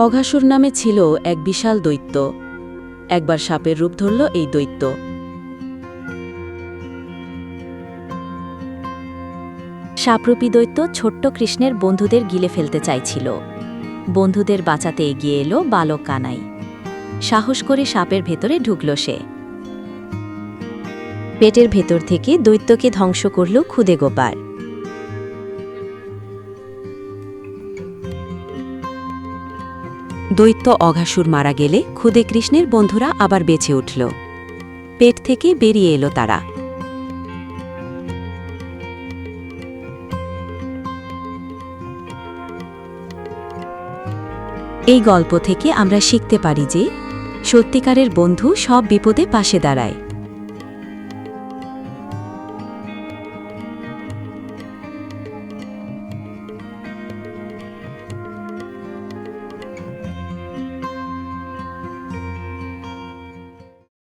অঘাসুর নামে ছিল এক বিশাল দৈত্য। একবার সাপের রূপ ধরল এই দৈত্য। সাপরূপী দৈত্য ছোট্ট কৃষ্ণের বন্ধুদের গিলে ফেলতে চাইছিল। বন্ধুদের বাঁচাতে এগিয়ে এলো বালক কানাই। সাহস করে সাপের ভেতরে ঢুকল সে। পেটের ভেতর থেকে দৈত্যকে ধ্বংস করল খুদে গোপার। দৈত্য অঘাসুর মারা গেলে খুদে কৃষ্ণের বন্ধুরা আবার বেঁচে উঠল। পেট থেকে বেরিয়ে এলো তারা। এই গল্প থেকে আমরা শিখতে পারি যে, সত্যিকারের বন্ধু সব বিপদে পাশে দাঁড়ায়।